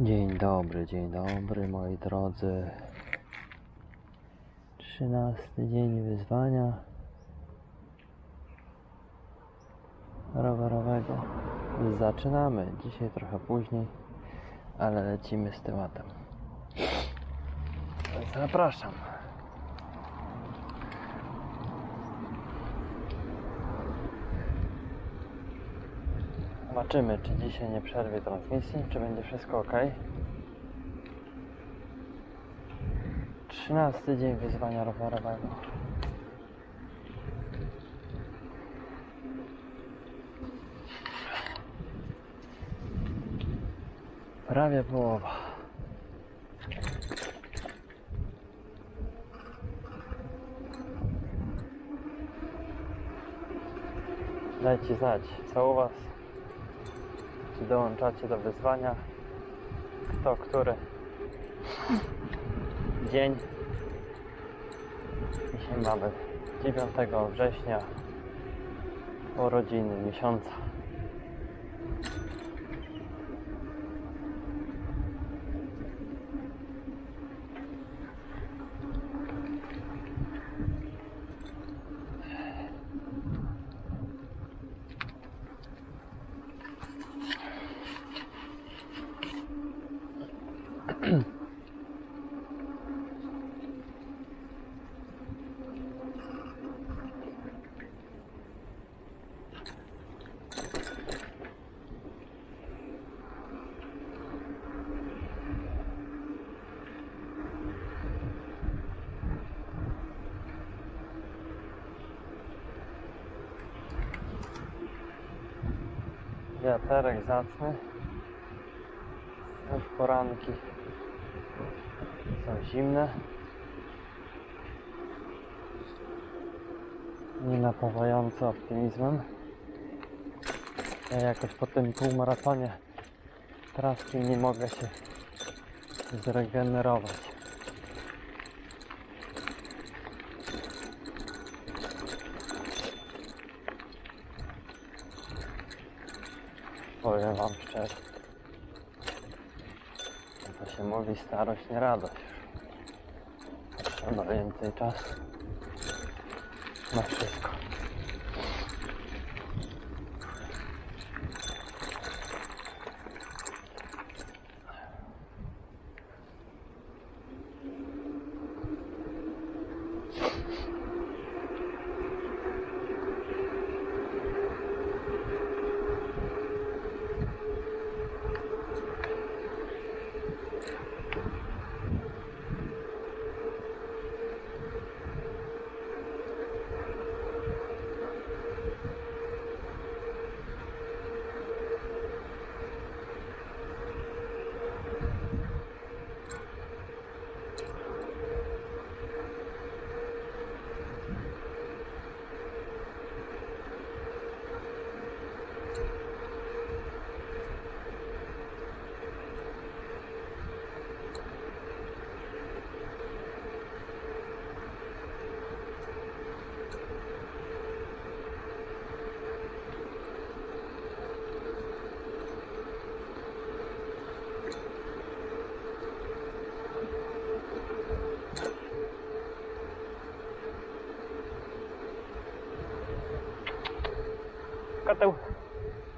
Dzień dobry, dzień dobry moi drodzy. Trzynasty dzień wyzwania rowerowego. Zaczynamy. Dzisiaj trochę później, ale lecimy z tematem. Zapraszam. Zobaczymy, czy dzisiaj nie przerwie transmisji, czy będzie wszystko ok. 13 dzień wyzwania rowerowego. Prawie połowa. Dajcie znać, co u Was. Czy dołączacie do wyzwania? Kto, który dzień? Dzisiaj mamy 9 września, urodziny miesiąca. Wiaterek zacny. Już poranki są zimne. Nie napawające optymizmem. Ja jakoś po tym półmaratonie traski nie mogę się zregenerować. Powiem wam szczerze. To się mówi starość, nie radość. Trzeba więcej czasu na wszystko.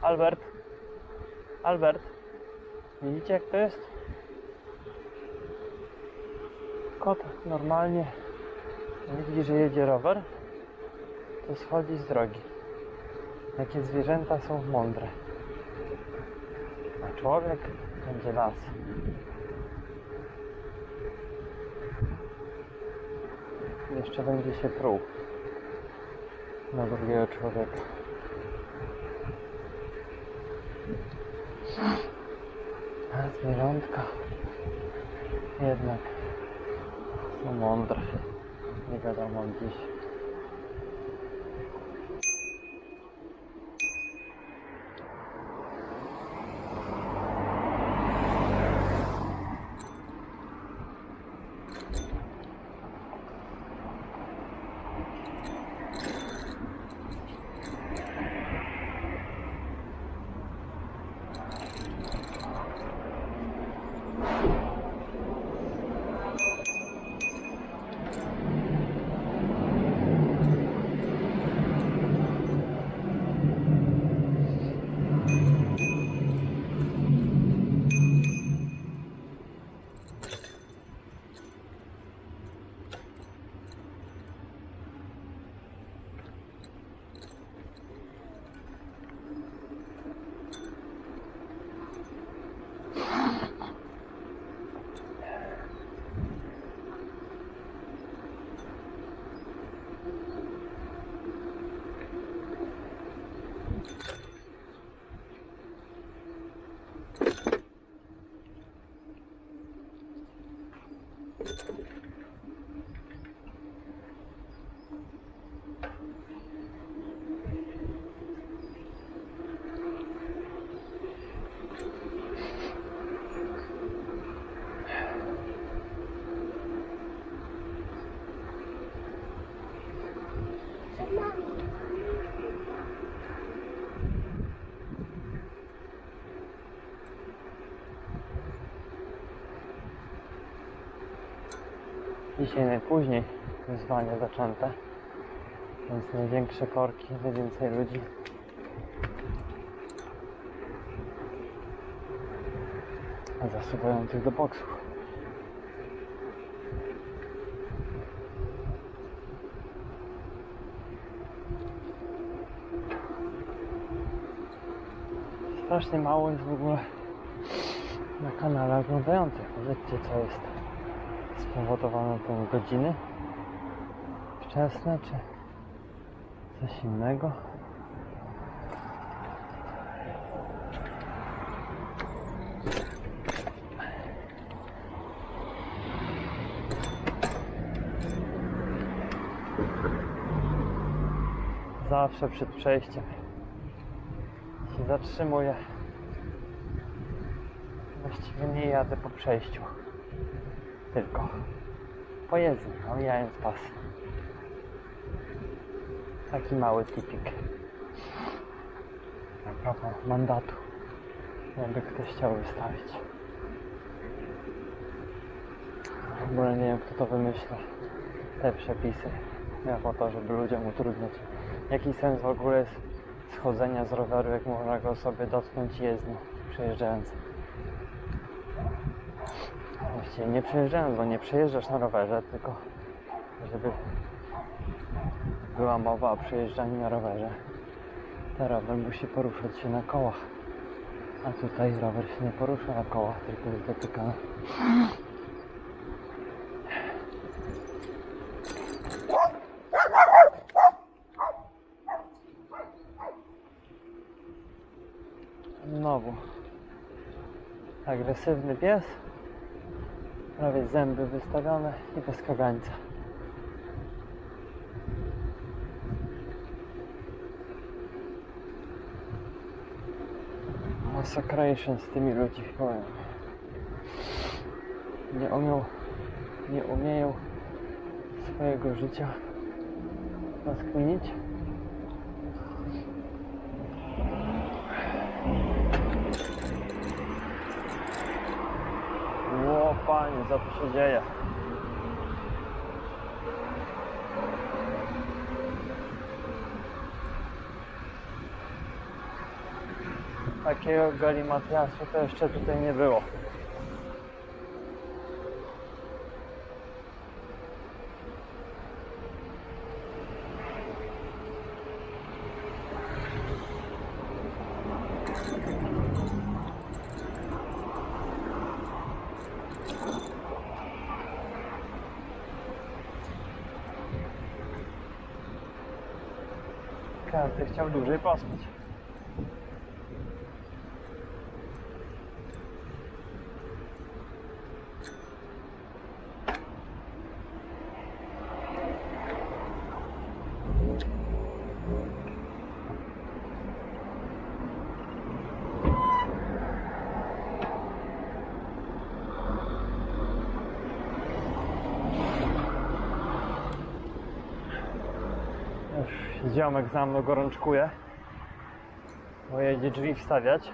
Albert. Albert. Widzicie jak to jest? Kot normalnie widzi, że jedzie rower, to schodzi z drogi. Jakie zwierzęta są mądre. A człowiek będzie las. Jeszcze będzie się pruł na drugiego człowieka. A zwierzątka jednak są mądre. Nie wiadomo gdzieś. Dzisiaj najpóźniej wyzwanie zaczęte, więc największe korki, najwięcej ludzi. zasuwających do boksów. Strasznie mało jest w ogóle na kanale oglądających. Powiedzcie co jest spowodowane tą godziny wczesne czy coś innego. Zawsze przed przejściem się zatrzymuję. Właściwie nie jadę po przejściu. Tylko po jezdni, omijając pas. Taki mały tipik. A propos mandatu. Jakby ktoś chciał wystawić. W ogóle nie wiem kto to wymyśla. Te przepisy. Ja po to, żeby ludziom utrudniać. Jaki sens w ogóle jest schodzenia z roweru, jak można go sobie dotknąć jezdni przejeżdżając? Nie przejeżdżając, bo nie przejeżdżasz na rowerze, tylko żeby była mowa o przejeżdżaniu na rowerze. Ten rower musi poruszać się na kołach. A tutaj rower się nie porusza na kołach, tylko jest dotykany. Znowu agresywny pies, prawie zęby wystawione i bez kagańca. Massacration z tymi ludźmi, powiem. Nie umiał, nie umieją swojego życia rozkminić. Panie, co tu się dzieje? Takiego galimatiasu to jeszcze tutaj nie było. Każdy chciał dłużej pospać. Już ziomek za mną gorączkuje, bo jedzie drzwi wstawiać.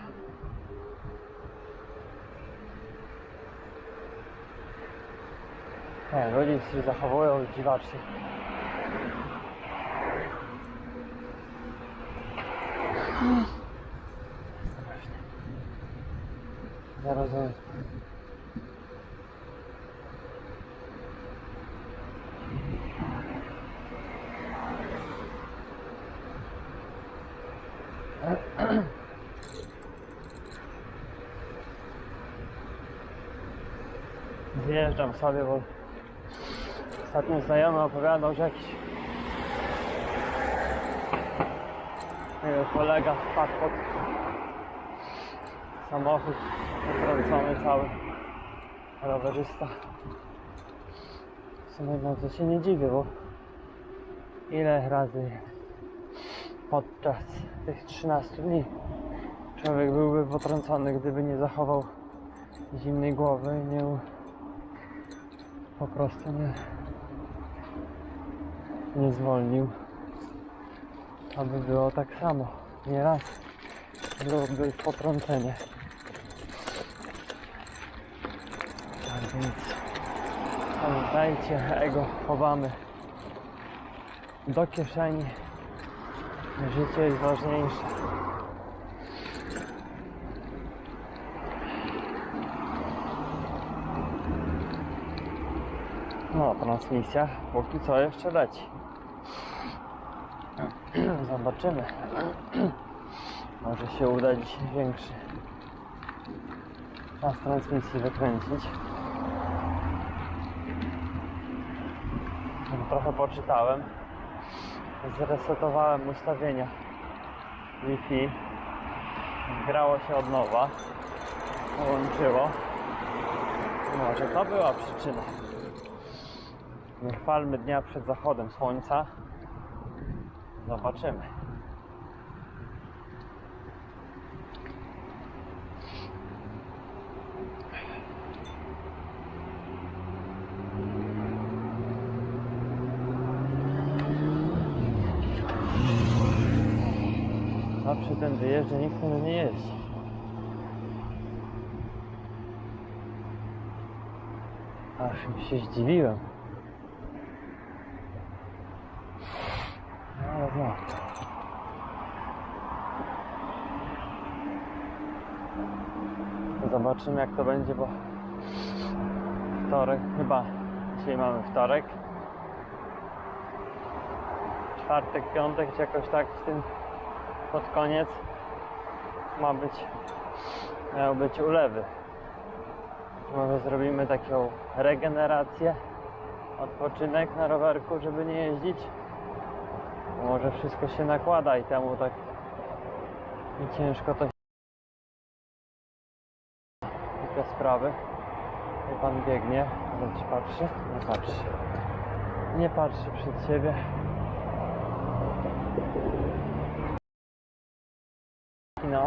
Nie, ludzie się zachowują dziwacznie. Nie rozumiem. Zjeżdżam sobie, bo ostatnio znajomy opowiadał, że jakiś jego kolega wpadł pod samochód potrącony cały rowerzysta. W sumie bardzo się nie dziwię, bo ile razy podczas tych 13 dni. Człowiek byłby potrącony, gdyby nie zachował zimnej głowy i nie po prostu nie nie zwolnił. Aby było tak samo. Nie raz byłoby potrącenie. Tak więc tam Dajcie ego, chowamy do kieszeni. Życie jest ważniejsze. No, transmisja póki co jeszcze leci. Zobaczymy. Może się uda dzisiaj większy czas transmisji wykręcić. Trochę poczytałem. Zresetowałem ustawienia Wi-Fi. Grało się od nowa. Połączyło. Może to była przyczyna. Nie chwalmy dnia przed zachodem słońca. Zobaczymy. Zawsze ten wyjeżdża, nikt na nie jeździ. Aż się zdziwiłem. No, no. Zobaczymy jak to będzie, bo wtorek, chyba dzisiaj mamy wtorek. Czwartek, piątek, czy jakoś tak w tym pod koniec ma być, miały być ulewy. Może zrobimy taką regenerację, odpoczynek na rowerku, żeby nie jeździć. Może wszystko się nakłada i temu tak i ciężko to te sprawy. I pan biegnie, lecz patrzy, nie patrzy. Nie patrzy przed siebie.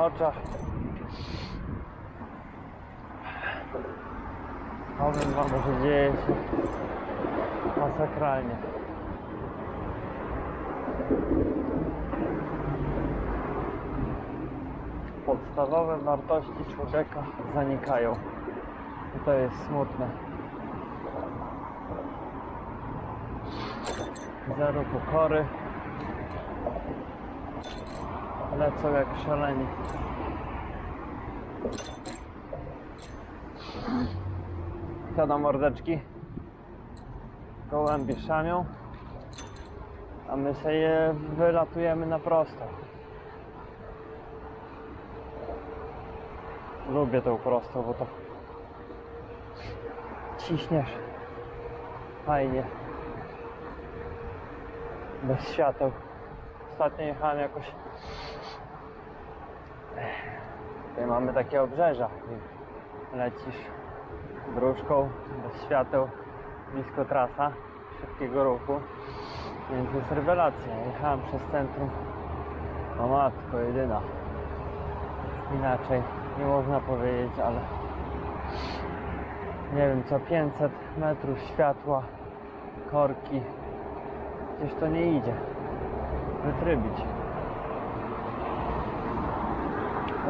Na oczach. Powiem wam, że dzieje się masakralnie. Podstawowe wartości człowieka zanikają. I to jest smutne. Zero pokory. Lecą jak szaleni. Co mordeczki? Gołębie szamią. A my sobie wylatujemy na prosto. Lubię tą prostą, bo to ciśniesz fajnie bez świateł ostatnio jechałem jakoś tutaj mamy takie obrzeża lecisz dróżką bez świateł blisko trasa szybkiego ruchu więc jest rewelacja jechałem przez centrum o matko jedyna inaczej nie można powiedzieć ale nie wiem, co 500 metrów światła, korki. Gdzieś to nie idzie. Wytrybić.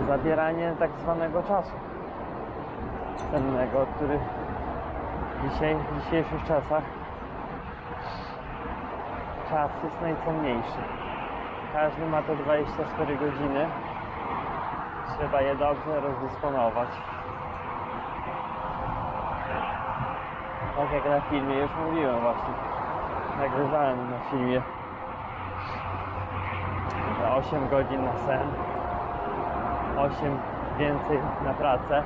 Zabieranie tak zwanego czasu cennego, który dzisiaj, w dzisiejszych czasach czas jest najcenniejszy. Każdy ma te 24 godziny. Trzeba je dobrze rozdysponować. Tak jak na filmie już mówiłem właśnie. Nagrywałem na filmie. Że 8 godzin na sen. 8 więcej na pracę.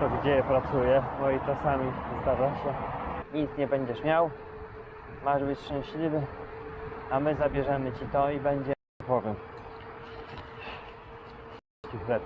To gdzie pracuję, bo i czasami zdarza się. Nic nie będziesz miał. Masz być szczęśliwy. A my zabierzemy ci to i będzie powiem. Chleb.